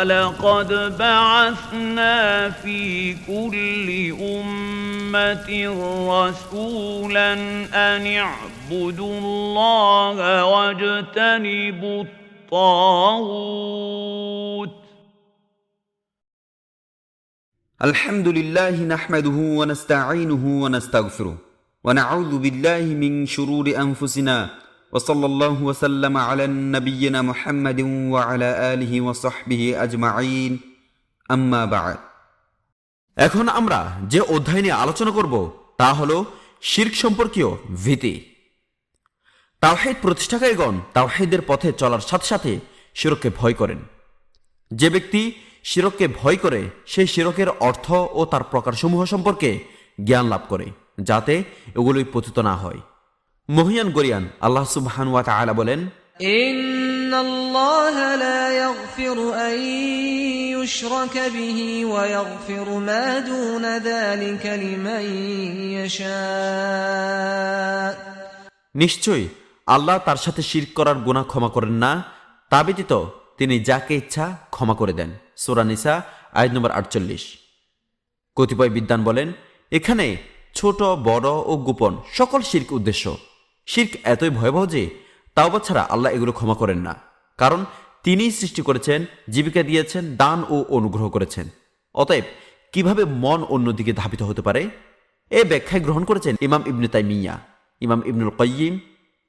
ولقد بعثنا في كل أمة رسولا أن اعبدوا الله واجتنبوا الطاغوت. الحمد لله نحمده ونستعينه ونستغفره ونعوذ بالله من شرور أنفسنا وصلى الله وسلم على نبينا محمد وعلى آله وصحبه أجمعين أما بعد এখন আমরা যে অধ্যায় নিয়ে আলোচনা করব তা হলো শির্ক সম্পর্কীয় ভীতি তাওহিদ প্রতিষ্ঠাকারীগণ তাওহিদের পথে চলার সাথে সাথে শিরককে ভয় করেন যে ব্যক্তি শিরককে ভয় করে সেই শিরকের অর্থ ও তার প্রকারসমূহ সম্পর্কে জ্ঞান লাভ করে যাতে এগুলোই পতিত না হয় মহিয়ান গরিয়ান আল্লাহ সুবহান ওয়া তাআলা বলেন ইন্নাল্লাহা লা ইয়াগফিরু আন ইউশরাকা বিহি ওয়া ইয়াগফিরু মা দুনা যালিকা লিমান ইয়াশা। নিশ্চয়ই আল্লাহ তার সাথে শিরক করার গুনাহ ক্ষমা করেন না তা ব্যতীত তিনি যাকে ইচ্ছা ক্ষমা করে দেন। সূরা নিসা আয়াত নম্বর 48 কতিপয় বিদ্যান বলেন এখানে ছোট বড় ও গোপন সকল শির্ক উদ্দেশ্য। শির্ক এতই ভয়াবহ যে তাওবা ছাড়া আল্লাহ এগুলো ক্ষমা করেন না। কারণ তিনিই সৃষ্টি করেছেন, জীবিকা দিয়েছেন, দান ও অনুগ্রহ করেছেন। অতএব কীভাবে মন অন্যদিকে ধাবিত হতে পারে? এ ব্যাখ্যায় গ্রহণ করেছেন ইমাম ইবনে তাইমিয়া, ইমাম ইবনুল কয়িম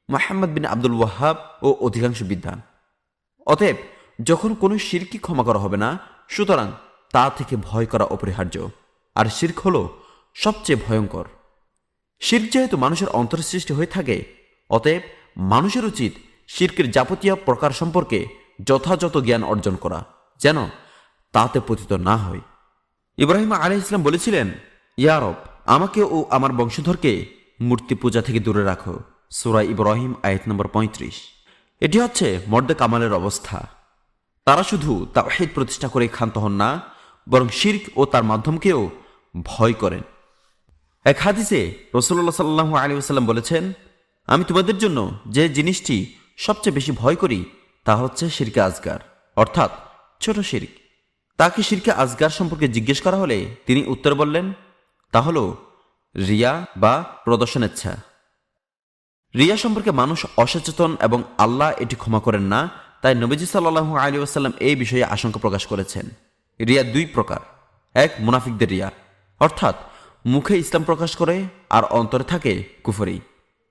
মোহাম্মদ বিন আব্দুল ওয়াহাব ও অধিকাংশ বিদ্বান। অতএব যখন কোনো শিরকি ক্ষমা করা হবে না, সুতরাং তা থেকে ভয় করা অপরিহার্য। আর শির্ক হল সবচেয়ে ভয়ঙ্কর। শির্ক যেহেতু মানুষের অন্তর সৃষ্টি হয়ে থাকে, অতএব মানুষের উচিত শির্কের যাবতীয় প্রকার সম্পর্কে যথাযথ জ্ঞান অর্জন করা, যেন তাতে পতিত না হয়। ইব্রাহিম আলী ইসলাম বলেছিলেন ইয়ারব আমাকে ও আমার বংশধরকে মূর্তি পূজা থেকে দূরে রাখো। সুরা ইব্রাহিম, আয়াত নম্বর পঁয়ত্রিশ। এটি হচ্ছে মর্দে কামালের অবস্থা। তারা শুধু তাওহিদ প্রতিষ্ঠা করে ক্ষান্ত হন না, বরং শির্ক ও তার মাধ্যমকেও ভয় করেন। এক হাদিসে রসুল্লাহ সাল্লাহ আলী আসাল্লাম বলেছেন, আমি তোমাদের জন্য যে জিনিসটি সবচেয়ে বেশি ভয় করি, তা হচ্ছে শিরকে আজগার, অর্থাৎ ছোট শির্ক। তাকে শিরকে আজগার সম্পর্কে জিজ্ঞেস করা হলে তিনি উত্তর বললেন, তা হল রিয়া বা প্রদর্শনেচ্ছা রিয়া সম্পর্কে মানুষ অসচেতন এবং আল্লাহ এটি ক্ষমা করেন না, তাই নবীজি সাল্লাহু আলী আসাল্লাম এই বিষয়ে আশঙ্কা প্রকাশ করেছেন। রিয়া দুই প্রকার, এক মুনাফিকদের রিয়া, অর্থাৎ মুখে ইসলাম প্রকাশ করে আর অন্তরে থাকে কুফরি।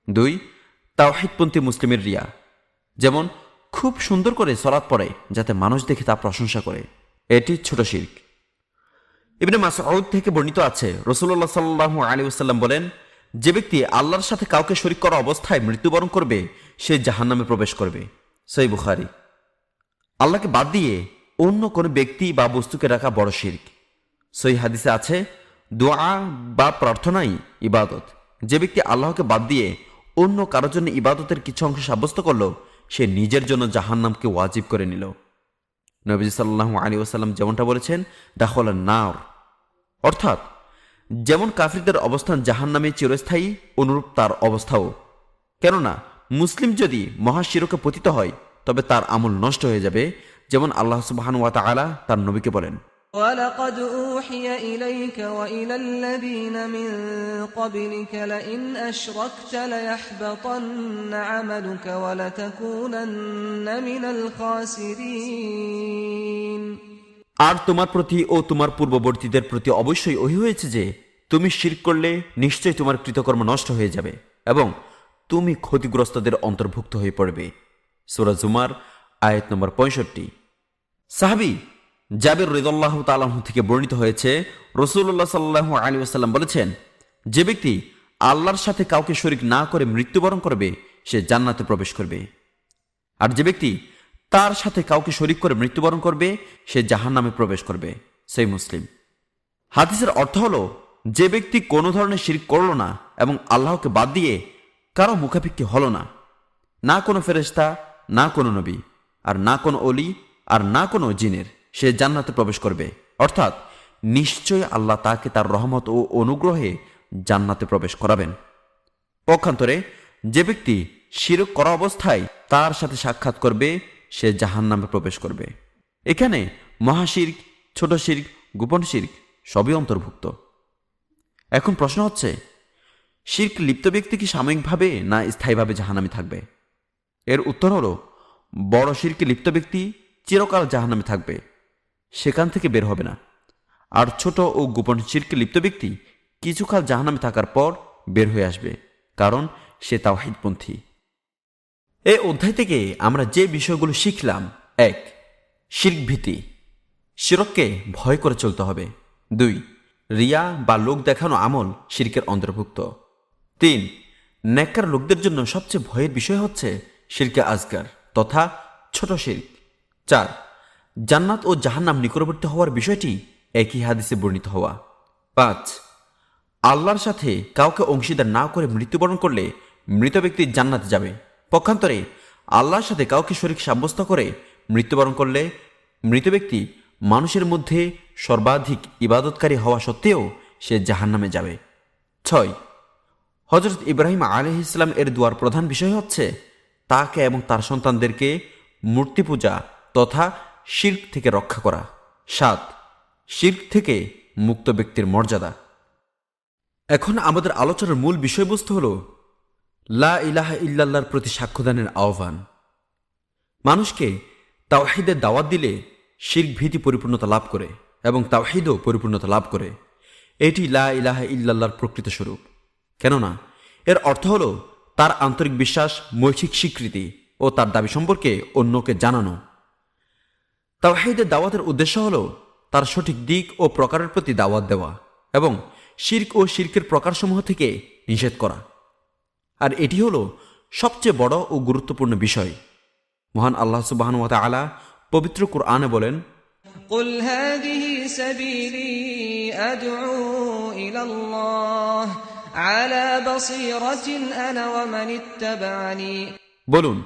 দুই, তাওহিদপন্থী মুসলিমের রিয়া। যেমন, খুব সুন্দর করে সলাৎ পড়ে যাতে মানুষ দেখে তা প্রশংসা করে। এটি ছোট শির্ক। ইবনে মাসউদ থেকে বর্ণিত আছে রসুল্লাহ সাল্লাহ আলী ওসাল্লাম বলেন, যে ব্যক্তি আল্লাহর সাথে কাউকে শরিক করা অবস্থায় মৃত্যুবরণ করবে, সে জাহান্নামে প্রবেশ করবে। সেই বুখারি। আল্লাহকে বাদ দিয়ে অন্য কোনো ব্যক্তি বা বস্তুকে রাখা বড় শির্ক। সই হাদিসে আছে দোয়া বা প্রার্থনাই ইবাদত। যে ব্যক্তি আল্লাহকে বাদ দিয়ে অন্য কারোর জন্য ইবাদতের কিছু অংশ সাব্যস্ত করল, সে নিজের জন্য জাহান্নামকে ওয়াজিব করে নিল। নবীজ সাল্লাহ আলী ওসাল্লাম যেমনটা বলেছেন দাখল নার। অর্থাৎ, যেমন কাফিরদের অবস্থান জাহান্নামে চিরস্থায়ী, অনুরূপ তার অবস্থাও। কেননা, মুসলিম যদি মহাশিরকে পতিত হয়, তবে তার আমল নষ্ট হয়ে যাবে, যেমন আল্লাহ সুবাহান ওয়া তাআলা তার নবীকে বলেন। ولقد أوحي إليك وإلى الذين من قبلك لئن أشركت ليحبطن عملك ولتكونن من الخاسرين আর তোমার প্রতি ও তোমার পূর্ববর্তীদের প্রতি অবশ্যই ওহি হয়েছে যে তুমি শির করলে নিশ্চয়ই তোমার কৃতকর্ম নষ্ট হয়ে যাবে এবং তুমি ক্ষতিগ্রস্তদের অন্তর্ভুক্ত হয়ে পড়বে সুরা জুমার আয়াত নম্বর পঁয়ষট্টি সাহাবি জাবের রিদল্লাহ তালাহ থেকে বর্ণিত হয়েছে রসুল্লাহ সাল্লাহ আলী আসাল্লাম বলেছেন, যে ব্যক্তি আল্লাহর সাথে কাউকে শরিক না করে মৃত্যুবরণ করবে, সে জান্নাতে প্রবেশ করবে। আর যে ব্যক্তি তার সাথে কাউকে শরিক করে মৃত্যুবরণ করবে, সে জাহান নামে প্রবেশ করবে। সেই মুসলিম। হাদিসের অর্থ হলো, যে ব্যক্তি কোনো ধরনের শিরিক করল না এবং আল্লাহকে বাদ দিয়ে কারও মুখাপেক্ষি হল না না কোনো ফেরেস্তা না কোনো নবী, আর না কোনো অলি আর না কোনো জিনের। সে জান্নাতে প্রবেশ করবে। অর্থাৎ নিশ্চয় আল্লাহ তাকে তার রহমত ও অনুগ্রহে জান্নাতে প্রবেশ করাবেন। পক্ষান্তরে যে ব্যক্তি শিরক করা অবস্থায় তার সাথে সাক্ষাৎ করবে, সে জাহান নামে প্রবেশ করবে। এখানে মহাশির্ক, ছোট শির্ক, গোপন শির্ক সবই অন্তর্ভুক্ত। এখন প্রশ্ন হচ্ছে, শির্ক লিপ্ত ব্যক্তি কি সাময়িকভাবে না স্থায়ীভাবে জাহান্নামে থাকবে? এর উত্তর হলো, বড় শিরকে লিপ্ত ব্যক্তি চিরকাল জাহান্নামে থাকবে। সেখান থেকে বের হবে না। আর ছোট ও গোপন শিরকে লিপ্ত ব্যক্তি কিছুকাল জাহানামে থাকার পর বের হয়ে আসবে, কারণ সে তাও তাওহিদপন্থী। এ অধ্যায় থেকে আমরা যে বিষয়গুলো শিখলাম, এক, শির্ক ভীতি। শিরককে ভয় করে চলতে হবে। দুই, রিয়া বা লোক দেখানো আমল শিরকের অন্তর্ভুক্ত। তিন, নেককার লোকদের জন্য সবচেয়ে ভয়ের বিষয় হচ্ছে শিরকে আজগার তথা ছোট শির্ক। চার জান্নাত ও জাহান্নাম নিকটবর্তী হওয়ার বিষয়টি একই হাদিসে বর্ণিত হওয়া। পাঁচ, আল্লাহর সাথে কাউকে অংশীদার না করে মৃত্যুবরণ করলে মৃত ব্যক্তি জান্নাতে যাবে। পক্ষান্তরে, আল্লাহর সাথে কাউকে শরীর সাব্যস্ত করে মৃত্যুবরণ করলে মৃত ব্যক্তি মানুষের মধ্যে সর্বাধিক ইবাদতকারী হওয়া সত্ত্বেও সে জাহান্নামে যাবে। ছয় হজরত ইব্রাহিম আলহ ইসলাম এর দুয়ার প্রধান বিষয় হচ্ছে তাকে এবং তার সন্তানদেরকে মূর্তি পূজা তথা শির্ক থেকে রক্ষা করা। সাত, শির্ক থেকে মুক্ত ব্যক্তির মর্যাদা। এখন আমাদের আলোচনার মূল বিষয়বস্তু হল, লা ইলাহা ইল্লাল্লাহর প্রতি সাক্ষ্যদানের আহ্বান। মানুষকে তাওহিদের দাওয়াত দিলে শির্ক ভীতি পরিপূর্ণতা লাভ করে এবং তাওহিদও পরিপূর্ণতা লাভ করে। এটি লা ইলাহা ইল্লাল্লাহর প্রকৃত স্বরূপ। কেননা, এর অর্থ হল তার আন্তরিক বিশ্বাস, মৌখিক স্বীকৃতি ও তার দাবি সম্পর্কে অন্যকে জানানো। তাওহিদের দাওয়াতের উদ্দেশ্য হল তার সঠিক দিক ও প্রকারের প্রতি দাওয়াত দেওয়া এবং শির্ক ও শির্কের প্রকারসমূহ থেকে নিষেধ করা আর এটি হল সবচেয়ে বড় ও গুরুত্বপূর্ণ বিষয় মহান আল্লাহ সুবাহন আলা পবিত্র কুরআনে বলেন قل هذه سبيلي أدعو إلى الله على بصيرة أنا ومن اتبعني বলুন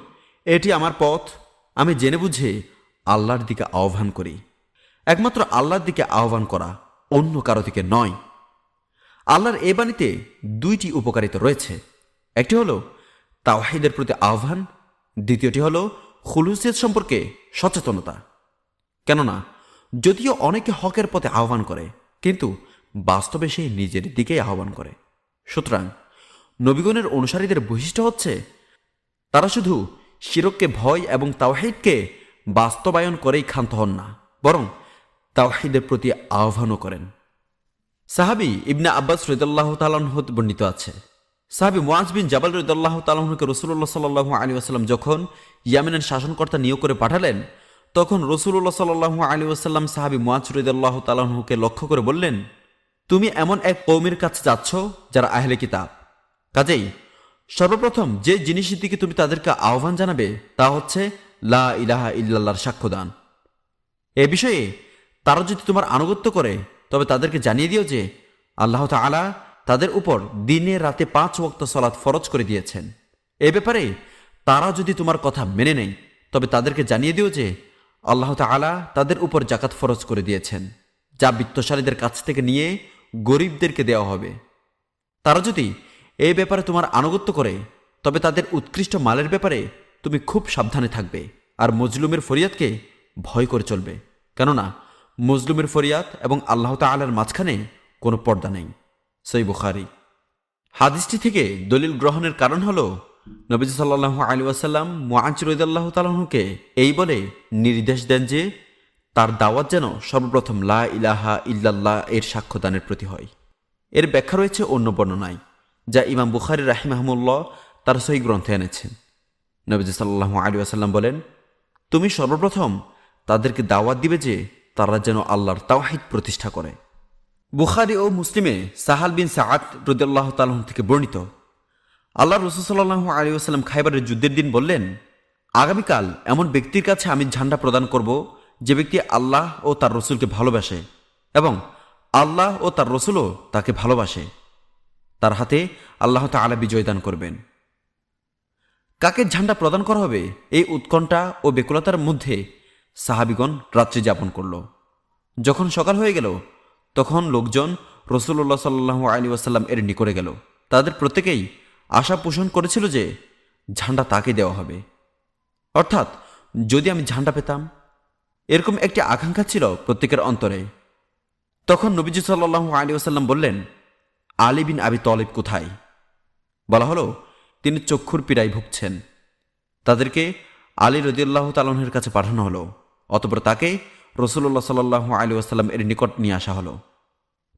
এটি আমার পথ আমি জেনে বুঝে আল্লাহর দিকে আহ্বান করি। একমাত্র আল্লাহর দিকে আহ্বান করা অন্য কারও দিকে নয়। আল্লাহর এ বাণীতে দুইটি উপকারিতা রয়েছে। একটি হলো তাওহিদের প্রতি আহ্বান, দ্বিতীয়টি হলো খুলুসিয়ত সম্পর্কে সচেতনতা। কেননা, যদিও অনেকে হকের পথে আহ্বান করে, কিন্তু বাস্তবে সে নিজের দিকেই আহ্বান করে। সুতরাং নবীগণের অনুসারীদের বৈশিষ্ট্য হচ্ছে, তারা শুধু শিরককে ভয় এবং তাওহিদকে বাস্তবায়ন করেই ক্ষান্ত হন না, বরং তাওহিদের প্রতি আহ্বানও করেন। সাহাবি ইবনা আব্বাস রৈদাল্লাহ তালাহত বর্ণিত আছে। সাহাবি মোয়াজ বিন জাবাল রৈদাল্লাহ তালাহকে রসুল্লাহ সাল্লাহ আলী আসাল্লাম যখন ইয়ামিনের শাসনকর্তা নিয়োগ করে পাঠালেন, তখন রসুল্লাহ সাল্লাহ আলী আসাল্লাম সাহাবি মুয়াজ রৈদাল্লাহ তালাহকে লক্ষ্য করে বললেন, তুমি এমন এক কৌমির কাছে যাচ্ছ যারা আহলে কিতাব। কাজেই সর্বপ্রথম যে জিনিসের দিকে তুমি তাদেরকে আহ্বান জানাবে তা হচ্ছে লা ইলাহা ইল্লাল্লাহর সাক্ষ্যদান এ বিষয়ে তারা যদি তোমার আনুগত্য করে, তবে তাদেরকে জানিয়ে দিও যে আল্লাহ তাআলা তাদের উপর দিনে রাতে পাঁচ ওক্ত সলাৎ ফরজ করে দিয়েছেন। এ ব্যাপারে তারা যদি তোমার কথা মেনে নেয়, তবে তাদেরকে জানিয়ে দিও যে আল্লাহ তাআলা তাদের উপর জাকাত ফরজ করে দিয়েছেন, যা বিত্তশালীদের কাছ থেকে নিয়ে গরিবদেরকে দেওয়া হবে। তারা যদি এই ব্যাপারে তোমার আনুগত্য করে, তবে তাদের উৎকৃষ্ট মালের ব্যাপারে তুমি খুব সাবধানে থাকবে আর মজলুমের ফরিয়াদকে ভয় করে চলবে। কেননা, মজলুমের ফরিয়াদ এবং আল্লাহ তালার মাঝখানে কোনো পর্দা নেই। সই বুখারি। হাদিসটি থেকে দলিল গ্রহণের কারণ হল, নবীজ সাল্লাহ আলী ওয়াসাল্লাম মুআজ রইদাল্লাহ এই বলে নির্দেশ দেন যে, তার দাওয়াত যেন সর্বপ্রথম লা ইলাহা ইল্লাল্লাহ এর সাক্ষ্যদানের প্রতি হয়। এর ব্যাখ্যা রয়েছে অন্য বর্ণনায়, যা ইমাম বুখারি রাহিমাহমুল্লাহ তার সহি গ্রন্থে এনেছেন। নবীজ সাল্লাহ আলী আসাল্লাম বলেন, তুমি সর্বপ্রথম তাদেরকে দাওয়াত দিবে যে তারা যেন আল্লাহর তাওহিদ প্রতিষ্ঠা করে। বুখারি ও মুসলিমে সাহাল বিন সাআদ রদিয়াল্লাহ তালন থেকে বর্ণিত আল্লাহ রসুল সাল্লাহ আলী আসাল্লাম খাইবারের যুদ্ধের দিন বললেন, আগামীকাল এমন ব্যক্তির কাছে আমি ঝান্ডা প্রদান করব যে ব্যক্তি আল্লাহ ও তার রসুলকে ভালোবাসে এবং আল্লাহ ও তার রসুলও তাকে ভালোবাসে। তার হাতে আল্লাহ তালা বিজয় দান করবেন। কাকে ঝান্ডা প্রদান করা হবে? এই উৎকণ্ঠা ও বেকুলতার মধ্যে সাহাবিগণ রাত্রি যাপন করল। যখন সকাল হয়ে গেল, তখন লোকজন রসুল্লাহ সাল্লাহ আলী ওয়াসাল্লাম এর নিকটে গেল। তাদের প্রত্যেকেই আশা পোষণ করেছিল যে ঝান্ডা তাকে দেওয়া হবে। অর্থাৎ, যদি আমি ঝান্ডা পেতাম, এরকম একটি আকাঙ্ক্ষা ছিল প্রত্যেকের অন্তরে। তখন নবীজি সাল্লাহ আলী ওসাল্লাম বললেন, আলী বিন আবি তলিব কোথায়? বলা হলো তিনি চক্ষুর পীড়ায় ভুগছেন। তাদেরকে আলী রদিয়াল্লাহ তালনের কাছে পাঠানো হলো। অতপর তাকে রসুল্লাহ সাল্লাহ আলী ওসাল্লাম এর নিকট নিয়ে আসা হলো।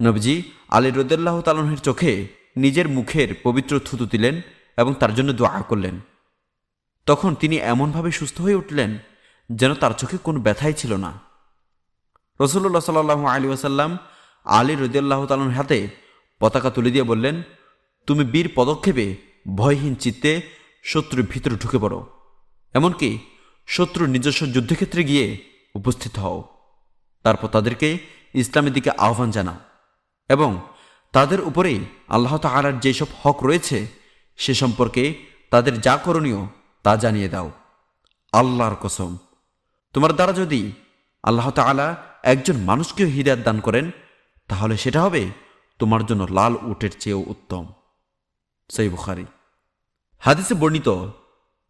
নবজি আলী রদিয়াল্লাহ তালনের চোখে নিজের মুখের পবিত্র থুতু দিলেন এবং তার জন্য দোয়া করলেন। তখন তিনি এমনভাবে সুস্থ হয়ে উঠলেন যেন তার চোখে কোনো ব্যথাই ছিল না। রসুল্লাহ সাল্লাহ আলী ওসাল্লাম আলী রদিয়াল্লাহ তালন হাতে পতাকা তুলে দিয়ে বললেন, তুমি বীর পদক্ষেপে ভয়হীন চিত্তে শত্রুর ভিতরে ঢুকে পড়ো। এমনকি শত্রুর নিজস্ব যুদ্ধক্ষেত্রে গিয়ে উপস্থিত হও। তারপর তাদেরকে ইসলামের দিকে আহ্বান জানাও এবং তাদের উপরেই আল্লাহ তাহারার যেসব হক রয়েছে, সে সম্পর্কে তাদের যা করণীয় তা জানিয়ে দাও। আল্লাহর কসম। তোমার দ্বারা যদি আল্লাহ তাআলা একজন মানুষকেও হৃদয়াত দান করেন, তাহলে সেটা হবে তোমার জন্য লাল উটের চেয়েও উত্তম। সেই বুখারি। হাদিসে বর্ণিত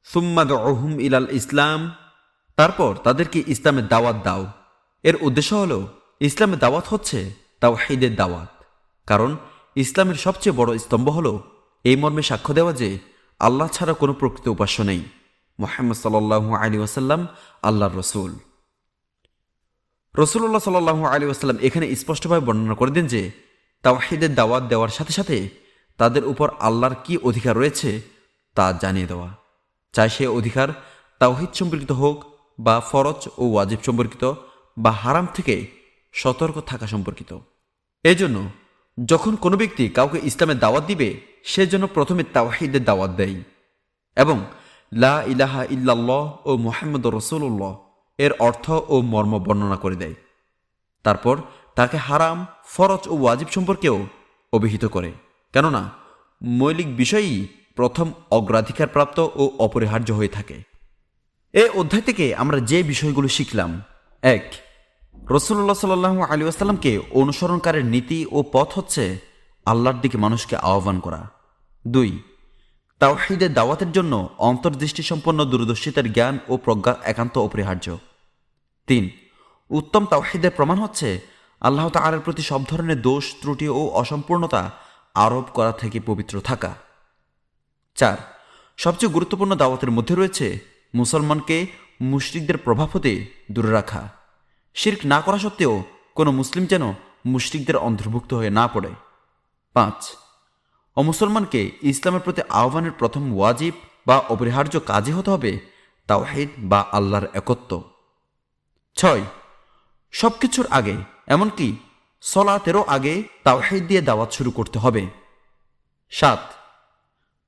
সুম্মাদ অহুম ইলাল ইসলাম তারপর তাদেরকে ইসলামের দাওয়াত দাও। এর উদ্দেশ্য হল, ইসলামের দাওয়াত হচ্ছে তাও হেদের দাওয়াত। কারণ ইসলামের সবচেয়ে বড় স্তম্ভ হল, এই মর্মে সাক্ষ্য দেওয়া যে আল্লাহ ছাড়া কোনো প্রকৃত উপাস্য নেই। মোহাম্মদ সাল্লাহু আলী ওয়াসাল্লাম, আল্লাহর রসুল। রসুল্লাহ সাল্লাহ আলী আসাল্লাম এখানে স্পষ্টভাবে বর্ণনা করে দেন যে তাওয়াহিদের দাওয়াত দেওয়ার সাথে সাথে তাদের উপর আল্লাহর কি অধিকার রয়েছে তা জানিয়ে দেওয়া। চাই সে অধিকার তাওহিদ সম্পর্কিত হোক বা ফরজ ও ওয়াজিব সম্পর্কিত বা হারাম থেকে সতর্ক থাকা সম্পর্কিত। এজন্য যখন কোনো ব্যক্তি কাউকে ইসলামের দাওয়াত দিবে, সে যেন প্রথমে তাওহিদের দাওয়াত দেয় এবং লা ইলাহা ইল্লাল্লাহ ও মোহাম্মদ রসুল্লাহ এর অর্থ ও মর্ম বর্ণনা করে দেয়। তারপর তাকে হারাম, ফরজ ও ওয়াজিব সম্পর্কেও অভিহিত করে। কেননা মৌলিক বিষয়ই প্রথম অগ্রাধিকারপ্রাপ্ত ও অপরিহার্য হয়ে থাকে। এ অধ্যায় থেকে আমরা যে বিষয়গুলো শিখলাম, এক, রসুল্লাহ সাল্লাহ আলী আসাল্লামকে অনুসরণকারের নীতি ও পথ হচ্ছে আল্লাহর দিকে মানুষকে আহ্বান করা। দুই তাওহিদের দাওয়াতের জন্য অন্তর্দৃষ্টি সম্পন্ন দূরদর্শিতার জ্ঞান ও প্রজ্ঞা একান্ত অপরিহার্য। তিন, উত্তম তাওহিদের প্রমাণ হচ্ছে আল্লাহ তাআলার প্রতি সব ধরনের দোষ, ত্রুটি ও অসম্পূর্ণতা আরোপ করা থেকে পবিত্র থাকা। চার। সবচেয়ে গুরুত্বপূর্ণ দাওয়াতের মধ্যে রয়েছে মুসলমানকে মুশরিকদের প্রভাব হতে দূরে রাখা। শির্ক না করা সত্ত্বেও কোনো মুসলিম যেন মুশরিকদের অন্তর্ভুক্ত হয়ে না পড়ে। পাঁচ। অমুসলমানকে ইসলামের প্রতি আহ্বানের প্রথম ওয়াজিব বা অপরিহার্য কাজই হতে হবে তাওহিদ বা আল্লাহর একত্ব। ছয়। সবকিছুর আগে, এমনকি সলাতেরও আগে তাওহিদ দিয়ে দাওয়াত শুরু করতে হবে। সাত।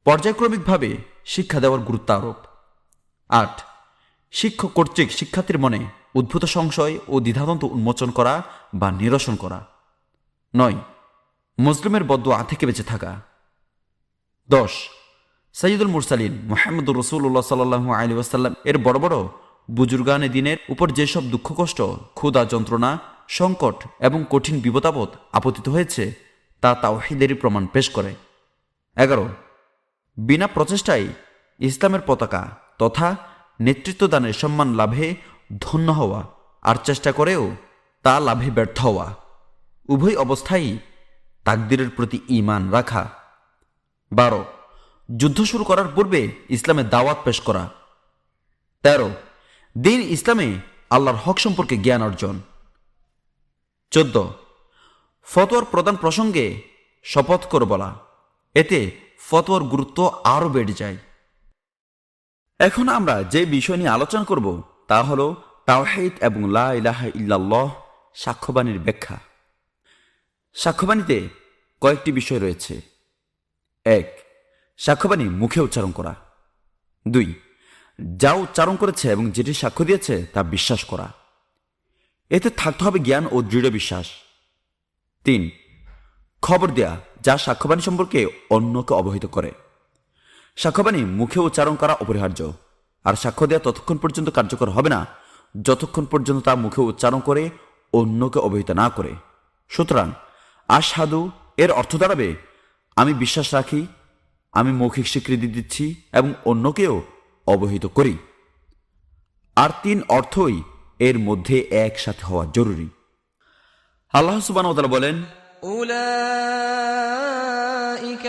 পর্যায়ক্রমিকভাবে শিক্ষা দেওয়ার গুরুত্ব আরোপ আট, শিক্ষক কর্তৃক শিক্ষার্থীর মনে উদ্ভূত সংশয় ও দ্বিধাদ্বন্দ্ব উন্মোচন করা বা নিরসন করা। নয়, মুসলিমের বদুয়া থেকে বেঁচে থাকা। দশ, সৈয়দুল মুরসালিন মোহাম্মদুর রসুল্লাহ সাল্লাহ আলী ওয়াসাল্লাম এর বড় বড় বুজুর্গানে দিনের উপর যেসব দুঃখ কষ্ট, ক্ষুধা যন্ত্রণা, সংকট এবং কঠিন বিপদাপদ আপতিত হয়েছে, তা তাওহিদেরই প্রমাণ পেশ করে। এগারো বিনা প্রচেষ্টায় ইসলামের পতাকা তথা নেতৃত্বদানের সম্মান লাভে ধন্য হওয়া আর চেষ্টা করেও তা লাভে ব্যর্থ হওয়া। উভয় অবস্থায় তাকদিরের প্রতি ঈমান রাখা। বারো, যুদ্ধ শুরু করার পূর্বে ইসলামের দাওয়াত পেশ করা। তেরো, দিন ইসলামে আল্লাহর হক সম্পর্কে জ্ঞান অর্জন। চোদ্দ, ফতোয়ার প্রদান প্রসঙ্গে শপথ করে বলা। এতে ফতোয়ার গুরুত্ব আরও বেড়ে যায়। এখন আমরা যে বিষয় নিয়ে আলোচনা করব, তা হল তাওহিদ এবং লা ইলাহা সাক্ষ্যবাণীর ব্যাখ্যা। সাক্ষ্যবাণীতে কয়েকটি বিষয় রয়েছে। এক, সাক্ষ্যবাণী মুখে উচ্চারণ করা। দুই, যা উচ্চারণ করেছে এবং যেটি সাক্ষ্য দিয়েছে তা বিশ্বাস করা। এতে থাকতে হবে জ্ঞান ও দৃঢ় বিশ্বাস। তিন, খবর দেয়া। যা সাক্ষ্যবাণী সম্পর্কে অন্যকে অবহিত করে। সাক্ষ্যবাণী মুখে উচ্চারণ করা অপরিহার্য। আর সাক্ষ্য দেওয়া ততক্ষণ পর্যন্ত কার্যকর হবে না, যতক্ষণ পর্যন্ত তা মুখে উচ্চারণ করে অন্যকে অবহিত না করে। সুতরাং, আশহাদু এর অর্থ দাঁড়াবে, আমি বিশ্বাস রাখি, আমি মৌখিক স্বীকৃতি দিচ্ছি এবং অন্যকেও অবহিত করি। আর তিন অর্থই এর মধ্যে একসাথে হওয়া জরুরি। আল্লাহ সুবান বলেন أولئك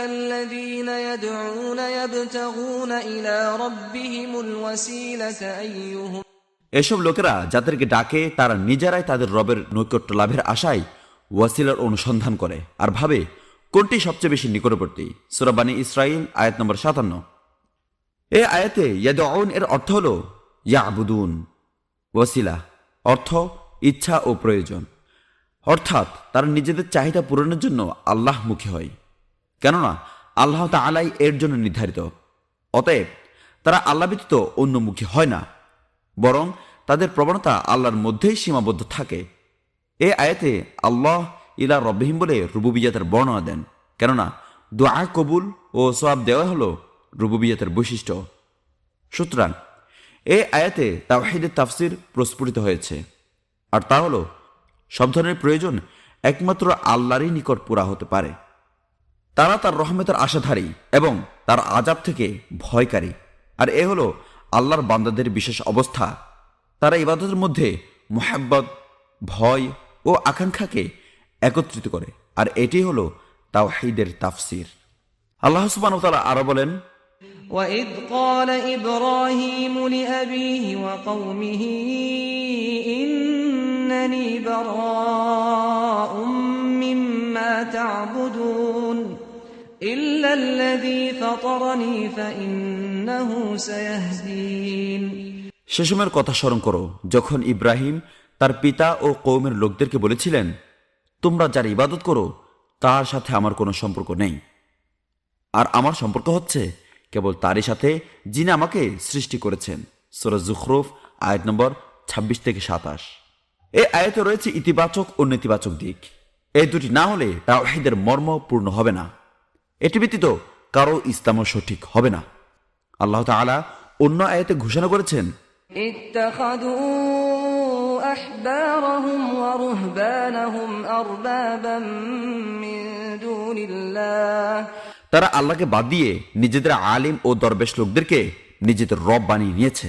الذين يدعون يبتغون إلى ربهم الوسيلة أيهم এসব লোকেরা যাদেরকে ডাকে তারা নিজেরাই তাদের রবের নৈকট্য লাভের আশায় ওয়াসিলার অনুসন্ধান করে আর ভাবে কোনটি সবচেয়ে বেশি নিকটবর্তী সুরাবানী ইসরাইল আয়াত নম্বর সাতান্ন এ আয়াতে ইয়াদউন এর অর্থ হল ইয়াবুদুন ওয়াসিলা অর্থ ইচ্ছা ও প্রয়োজন অর্থাৎ তারা নিজেদের চাহিদা পূরণের জন্য আল্লাহমুখী হয়। কেননা আল্লাহ তাআলাই এর জন্য নির্ধারিত। অতএব তারা আল্লাহ ব্যতীত অন্যমুখী হয় না, বরং তাদের প্রবণতা আল্লাহর মধ্যেই সীমাবদ্ধ থাকে। এ আয়াতে আল্লাহ ইলা রব্বাহিম বলে রুবুবিয়াতের বর্ণনা দেন, কেননা দোয়া কবুল ও সোয়াব দেওয়া হল রুবুবিয়াতের বৈশিষ্ট্য। সুতরাং এ আয়াতে তাওহিদের তাফসির প্রস্ফুটিত হয়েছে, আর তা হল সব ধরনের প্রয়োজন একমাত্র আল্লাহরই নিকট পুরা হতে পারে তারা তার রহমতের আশাধারী এবং তার আজাব থেকে ভয়কারী আর এ হলো আল্লাহর বান্দাদের বিশেষ অবস্থা তারা ইবাদতের মধ্যে মোহাব্বত ভয় ও আকাঙ্ক্ষাকে একত্রিত করে আর এটি হলো তাওহীদের তাফসির আল্লাহ সুবহানাহু ওয়া তাআলা আরো বলেন وإذ قال إبراهيم لأبيه وقومه ইন্নানি বারাউম মিম্মা তা'বুদুন ইল্লা আল্লাযী ফাতারানি ফাইন্নাহু সায়াহদিন সে সময়ের কথা স্মরণ করো, যখন ইব্রাহিম তার পিতা ও কৌমের লোকদেরকে বলেছিলেন, তোমরা যার ইবাদত করো, তার সাথে আমার কোনো সম্পর্ক নেই। আর আমার সম্পর্ক হচ্ছে কেবল তারই সাথে যিনি আমাকে সৃষ্টি করেছেন। সোরা জুখরুফ, আয়াত নম্বর ছাব্বিশ থেকে সাতাশ। এই আয়াতে রয়েছে ইতিবাচক ও নেতিবাচক দিক এই দুটি না হলে তাওহীদের মর্ম পূর্ণ হবে না এটি ব্যতীত কারো ইসলামও সঠিক হবে না আল্লাহ তাআলা অন্য আয়াতে ঘোষণা করেছেন اتخذوا أحبارهم ورهبانهم أربابا من دون الله তারা আল্লাহকে বাদ দিয়ে নিজেদের আলিম ও দরবেশ লোকদেরকে নিজেদের রব বানিয়ে নিয়েছে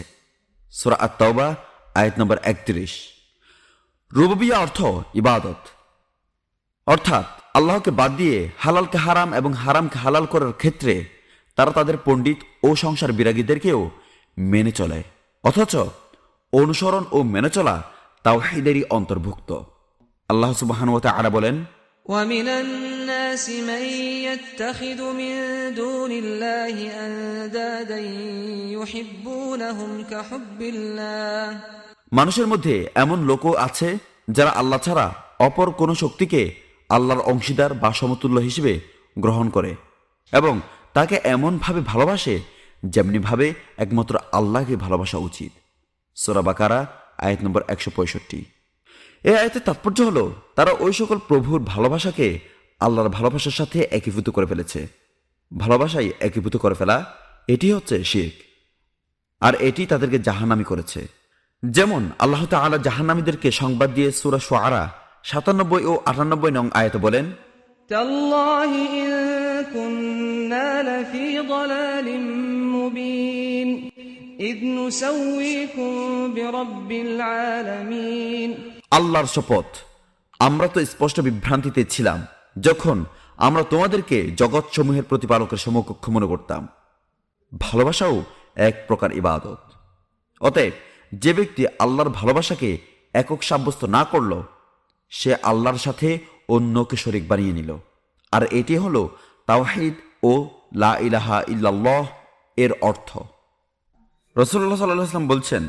সুরা আত্মাওবা আয়াত নম্বর একত্রিশ রুববিয়া অর্থ ইবাদত অর্থাৎ আল্লাহকে বাদ দিয়ে হালালকে হারাম এবং হারামকে হালাল করার ক্ষেত্রে তারা তাদের পণ্ডিত ও সংসার বিরাগীদেরকেও মেনে চলে অথচ অনুসরণ ও মেনে চলা তাওহীদেরই অন্তর্ভুক্ত আল্লাহ সুবাহানুমতে আরা বলেন ومن الناس من يتخذ من دون الله أندادا يحبونهم كحب الله মানুষের মধ্যে এমন লোকও আছে যারা আল্লাহ ছাড়া অপর কোনো শক্তিকে আল্লাহর অংশীদার বা সমতুল্য হিসেবে গ্রহণ করে এবং তাকে এমনভাবে ভালোবাসে যেমনিভাবে একমাত্র আল্লাহকে ভালোবাসা উচিত। সোরা বাকারা, আয়াত নম্বর একশো পঁয়ষট্টি। এই আয়তের তাৎপর্য হলো, তারা ওই সকল প্রভুর ভালোবাসাকে আল্লাহর ভালোবাসার সাথে একীভূত করে ফেলেছে। ভালোবাসাই একীভূত করে ফেলা, এটি হচ্ছে শির্ক। আর এটি তাদেরকে জাহানামি করেছে। যেমন আল্লাহ তালা জাহান্নামীদেরকে সংবাদ দিয়ে সুরা সোয়ারা সাতানব্বই ও আটানব্বই নং আয়ত বলেন আল্লাহর শপথ। আমরা তো স্পষ্ট বিভ্রান্তিতে ছিলাম যখন আমরা তোমাদেরকে জগৎসমূহের প্রতিপালকের সমকক্ষ মনে করতাম। ভালোবাসাও এক প্রকার ইবাদত। অতএব যে ব্যক্তি আল্লাহর ভালোবাসাকে একক সাব্যস্ত না করল, সে আল্লাহর সাথে অন্যকে শরিক বানিয়ে নিল। আর এটি হল তাওহিদ ও লা ইলাহা ইল্লাল্লাহ এর অর্থ। রসুল্লাহ সাল্লাম বলছেন,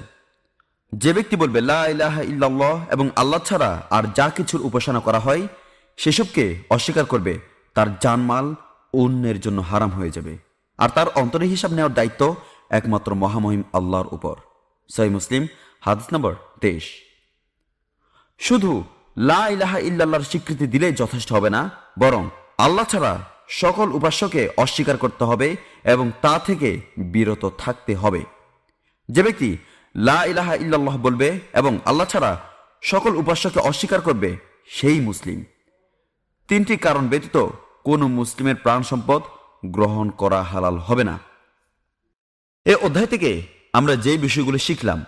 যে ব্যক্তি বলবে লা ইলাহা ইল্লাল্লাহ এবং আল্লাহ ছাড়া আর যা কিছুর উপাসনা করা হয়, সেসবকে অস্বীকার করবে, তার জানমাল অন্যের জন্য হারাম হয়ে যাবে। আর তার অন্তরে হিসাব নেওয়ার দায়িত্ব একমাত্র মহামহিম আল্লাহর উপর। সাই মুসলিম, হাদিস নম্বর তেইশ। শুধু লা ইলাহা ইল্লাল্লাহর স্বীকৃতি দিলেই যথেষ্ট হবে না, বরং আল্লাহ ছাড়া সকল উপাস্যকে অস্বীকার করতে হবে এবং তা থেকে বিরত থাকতে হবে। যে ব্যক্তি লা ইলাহা ইল্লাল্লাহ বলবে এবং আল্লাহ ছাড়া সকল উপাস্যকে অস্বীকার করবে, সেই মুসলিম। তিনটি কারণ ব্যতীত কোনো মুসলিমের প্রাণ সম্পদ গ্রহণ করা হালাল হবে না। এ অধ্যায় থেকে আমরা যে বিষয়গুলো শিখলাম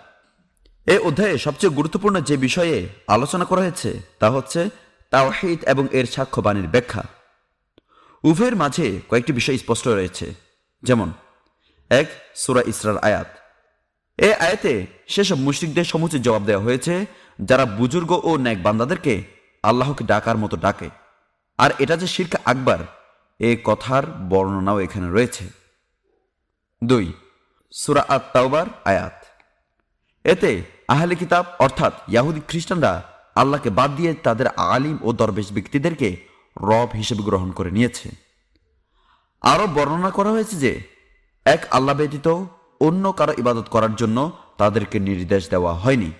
এই অধ্যায়ে সবচেয়ে গুরুত্বপূর্ণ যে বিষয়ে আলোচনা করা হয়েছে তা হচ্ছে তাওহিদ এবং এর সাক্ষ্যবাণীর ব্যাখ্যা। উভয়ের মাঝে কয়েকটি বিষয় স্পষ্ট রয়েছে। যেমন, এক, সুরা ইসরার আয়াত। এ আয়াতে সেসব মুশরিকদের সমুচিত জবাব দেওয়া হয়েছে, যারা বুজুর্গ ও ন্যাক বান্দাদেরকে আল্লাহকে ডাকার মতো ডাকে। আর এটা যে শির্ক আকবার, এ কথার বর্ণনাও এখানে রয়েছে। দুই সুরা আত তাওবার আয়াত। এতে আহলে কিতাব, অর্থাৎ ইয়াহুদি খ্রিস্টানরা আল্লাহকে বাদ দিয়ে তাদের আলিম ও দরবেশ ব্যক্তিদেরকে রব হিসেবে গ্রহণ করে নিয়েছে। আরও বর্ণনা করা হয়েছে যে, এক আল্লাহ ব্যতীত অন্য কারও ইবাদত করার জন্য তাদেরকে নির্দেশ দেওয়া হয়নি।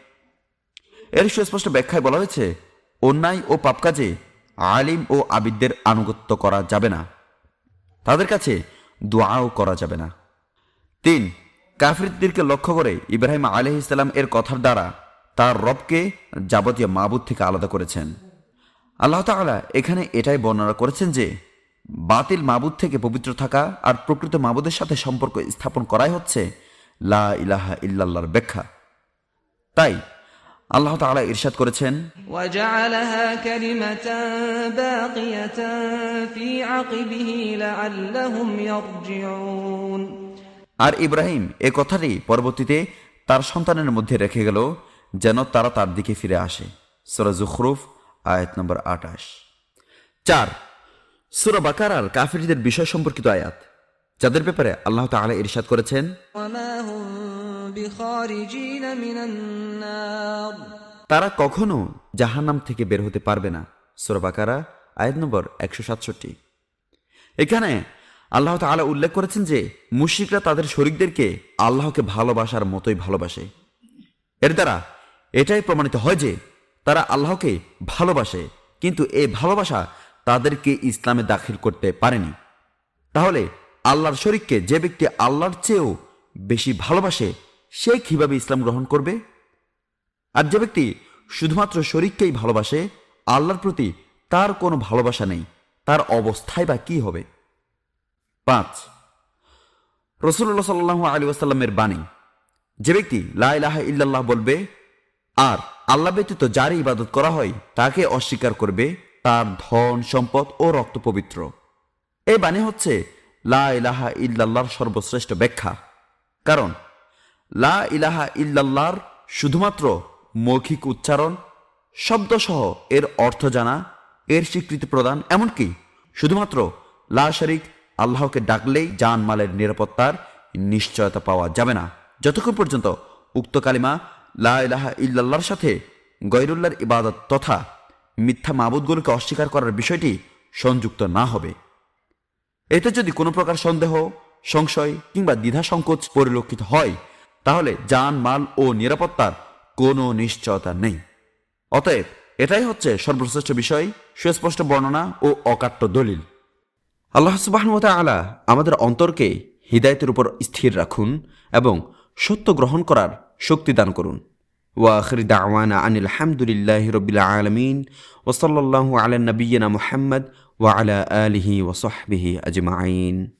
এর সুস্পষ্ট ব্যাখ্যায় বলা হয়েছে, অন্যায় ও পাপ কাজে আলিম ও আবিদদের আনুগত্য করা যাবে না। তাদের কাছে দোয়াও করা যাবে না। তিন কাফরিদ্দিরকে লক্ষ্য করে ইব্রাহিম আলি ইসলাম এর কথার দ্বারা তার রবকে যাবতীয় মাবুদ থেকে আলাদা করেছেন। আল্লাহ তালা এখানে এটাই বর্ণনা করেছেন যে, বাতিল মাবুদ থেকে পবিত্র থাকা আর প্রকৃত মাবুদের সাথে সম্পর্ক স্থাপন করাই হচ্ছে লা ইলাহা ইল্লাল্লাহর ব্যাখ্যা। তাই আল্লাহ তালা ইরশাদ করেছেন ওয়াজআলাহা আর ইব্রাহিম এ কথাটি পরবর্তীতে তার সন্তানের মধ্যে রেখে গেল যেন তারা তার দিকে ফিরে আসে। সুরা জুখরুফ আয়াত নম্বর আটাশ চার সুরা বাকার আর কাফেরদের বিষয় সম্পর্কিত আয়াত যাদের ব্যাপারে আল্লাহ তাহলে ইরশাদ করেছেন তারা কখনো জাহার নাম থেকে বের হতে পারবে না। সুরবাকারা আয়াত নম্বর একশো সাতষট্টি। এখানে আল্লাহ তাআলা উল্লেখ করেছেন যে, মুশরিকরা তাদের শরিকদেরকে আল্লাহকে ভালোবাসার মতোই ভালোবাসে। এর দ্বারা এটাই প্রমাণিত হয় যে, তারা আল্লাহকে ভালোবাসে, কিন্তু এই ভালোবাসা তাদেরকে ইসলামে দাখিল করতে পারেনি। তাহলে আল্লাহর শরিককে যে ব্যক্তি আল্লাহর চেয়েও বেশি ভালোবাসে, সে কীভাবে ইসলাম গ্রহণ করবে? আর যে ব্যক্তি শুধুমাত্র শরিককেই ভালোবাসে, আল্লাহর প্রতি তার কোনো ভালোবাসা নেই, তার অবস্থায় বা কি হবে? পাঁচ। রসুল্লাহ সাল্লাহ আলী আসাল্লামের বাণী, যে ব্যক্তি লাহ ইল্লাল্লাহ বলবে, আর আল্লাহ ব্যতীত যার ইবাদত করা হয়, তাকে অস্বীকার করবে তার ধন, সম্পদ ও রক্ত পবিত্র। এই বাণী হচ্ছে লা ইলাহা ইল্লাল্লাহর সর্বশ্রেষ্ঠ ব্যাখ্যা। কারণ লা ইলাহা ইল্লাল্লাহর শুধুমাত্র মৌখিক উচ্চারণ, শব্দসহ এর অর্থ জানা, এর স্বীকৃতি প্রদান, এমনকি শুধুমাত্র লা শরিক আল্লাহকে ডাকলেই জান মালের নিরাপত্তার নিশ্চয়তা পাওয়া যাবে না। যতক্ষণ পর্যন্ত উক্ত কালিমা লা ইলাহা ইল্লাল্লাহর সাথে গৈরুল্লাহর ইবাদত তথা মিথ্যা মাবুদগুলোকে অস্বীকার করার বিষয়টি সংযুক্ত না হবে। এতে যদি কোনো প্রকার সন্দেহ, সংশয় কিংবা দ্বিধা সংকোচ পরিলক্ষিত হয়, তাহলে যান মাল ও নিরাপত্তার কোনো নিশ্চয়তা নেই। অতএব এটাই হচ্ছে সর্বশ্রেষ্ঠ বিষয়, সুস্পষ্ট বর্ণনা ও অকাট্য দলিল। আল্লাহ সুবাহ আলা আমাদের অন্তরকে হৃদায়তের উপর স্থির রাখুন এবং সত্য গ্রহণ করার শক্তি দান করুন। ওয়াখরিদাওয়ানা আনিল হামদুলিল্লাহ রবিল আলমিন ওসল্লাহ আলা নবীনা মুহাম্মদ ওয়া আলা আলিহি ওসহবিহি আজমাইন।